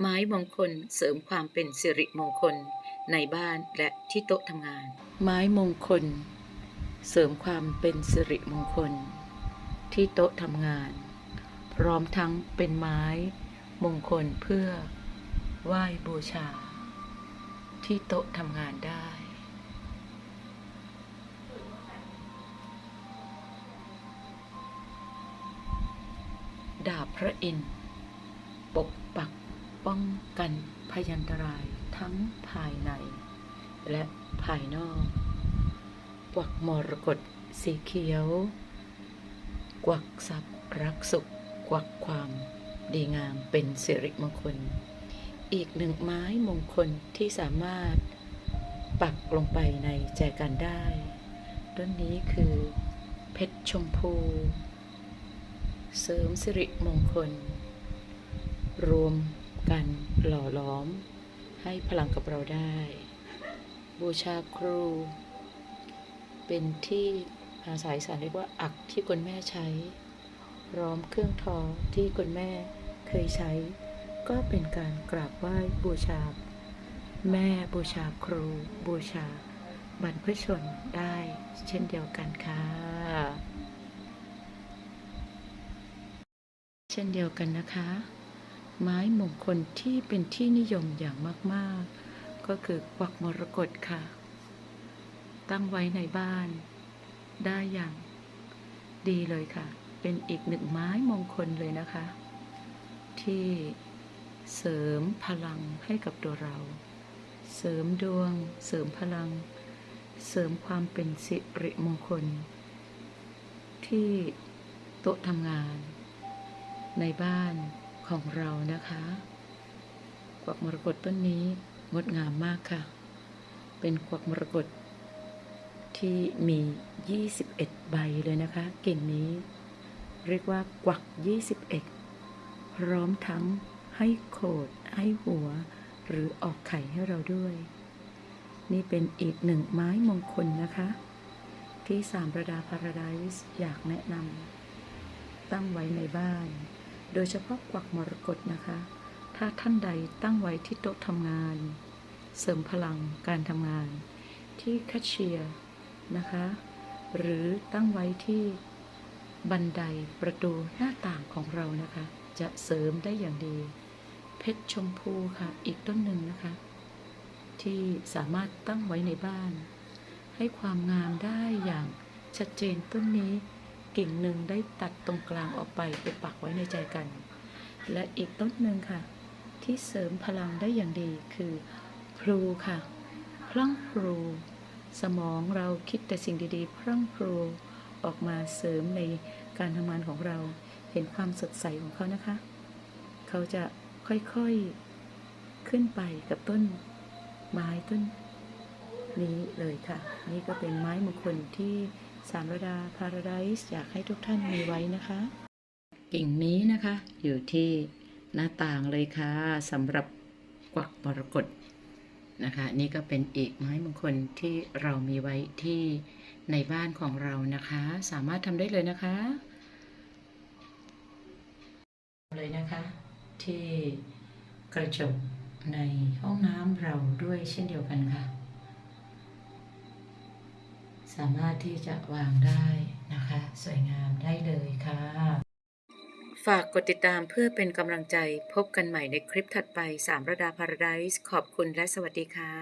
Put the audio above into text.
ไม้มงคลเสริมความเป็นสิริมงคลในบ้านและที่โต๊ะทำงาน ไม้มงคล เสริมความเป็นสิริมงคล ที่โต๊ะทำงาน พร้อมทั้งเป็นไม้มงคลเพื่อไหว้บูชา ที่โต๊ะทำงานได้ ดาบพระอินทร์ปก ป้องกันพยันตรายทั้งภายใน และภายนอก กวักมรกตสีเขียว กวักทรัพย์รักสุข กวักความดีงามเป็นสิริมงคล อีกหนึ่งไม้มงคลที่สามารถปักลงไปในแจกันได้ ต้นนี้คือ เพชรชมพู เสริมสิริมงคล รวม กันหล่อล้อม ให้พลังกับเราได้ บูชาครู เป็นที่ภาษาอีสานเรียกว่าอักที่คุณแม่ใช้ ร้อมเครื่องทอที่คุณแม่เคยใช้ ก็เป็นการกราบไหว้บูชา แม่บูชาครู บูชาบรรพชนได้เช่นเดียวกันค่ะ เช่นเดียวกันนะคะ ไม้มงคลที่เป็นที่นิยมอย่างมากๆ ก็คือกวักมรกตค่ะ ตั้งไว้ในบ้าน ได้อย่าง ดีเลยค่ะ เป็นอีกหนึ่งไม้มงคลเลยนะคะ ที่เสริมพลังให้กับตัวเรา เสริมดวง เสริมพลัง เสริมความเป็นสิริมงคล ที่โต๊ะทำงาน ในบ้าน ของเรานะคะกวักมรกตต้นนี้งดงามมากค่ะ เป็นกวักมรกตที่มี 21 ใบเลยนะคะ กิ่งนี้ เรียกว่ากวัก 21 พร้อมทั้งให้โขดให้หัว หรือออกไข่ให้เราด้วย นี่เป็นอีกหนึ่งไม้มงคลนะคะ ที่สามประดาพาราไดส์อยากแนะนำตั้งไว้ในบ้าน โดยเฉพาะกวักมรกตนะคะ ถ้าท่านใดตั้งไว้ที่โต๊ะทำงาน เสริมพลังการทำงาน ที่แคชเชียร์นะคะ หรือตั้งไว้ที่บันไดประตูหน้าต่างของเรานะคะ จะเสริมได้อย่างดี เพชรชมพูค่ะอีกต้นหนึ่งนะคะ ที่สามารถตั้งไว้ในบ้าน ให้ความงามได้อย่างชัดเจนต้นนี้ กิ่งหนึ่งได้ตัดตรงกลางออกไปไปปักไว้ในใจกัน และอีกต้นหนึ่งค่ะ ที่เสริมพลังได้อย่างดีคือพลูค่ะ พลั่งพลูสมองเราคิดแต่สิ่งดีๆ พรั่งพรูออกมาเสริมในการทำงานของเรา เห็นความสดใสของเขานะคะ เขาจะค่อยๆขึ้นไปกับต้นไม้ต้นนี้เลยค่ะ นี่ก็เป็นไม้มงคลที่ สามระดาพาราไดส์อยากให้ทุกท่านมีไว้นะคะ กิ่งนี้นะคะ อยู่ที่หน้าต่างเลยค่ะสำหรับกวักมรกตนะคะ นี่ก็เป็นอีกไม้มงคลที่เรามีไว้ที่ในบ้านของเรานะคะ สามารถทำได้เลยนะคะ เลยนะคะ ที่กระจกในห้องน้ำเราด้วยเช่นเดียวกันค่ะ สามารถที่จะวางได้นะคะ สวยงามได้เลยค่ะ ฝากกดติดตามเพื่อเป็นกำลังใจพบกันใหม่ในคลิปถัดไป 3 ระดาพาราไดส์ขอบคุณและสวัสดีค่ะ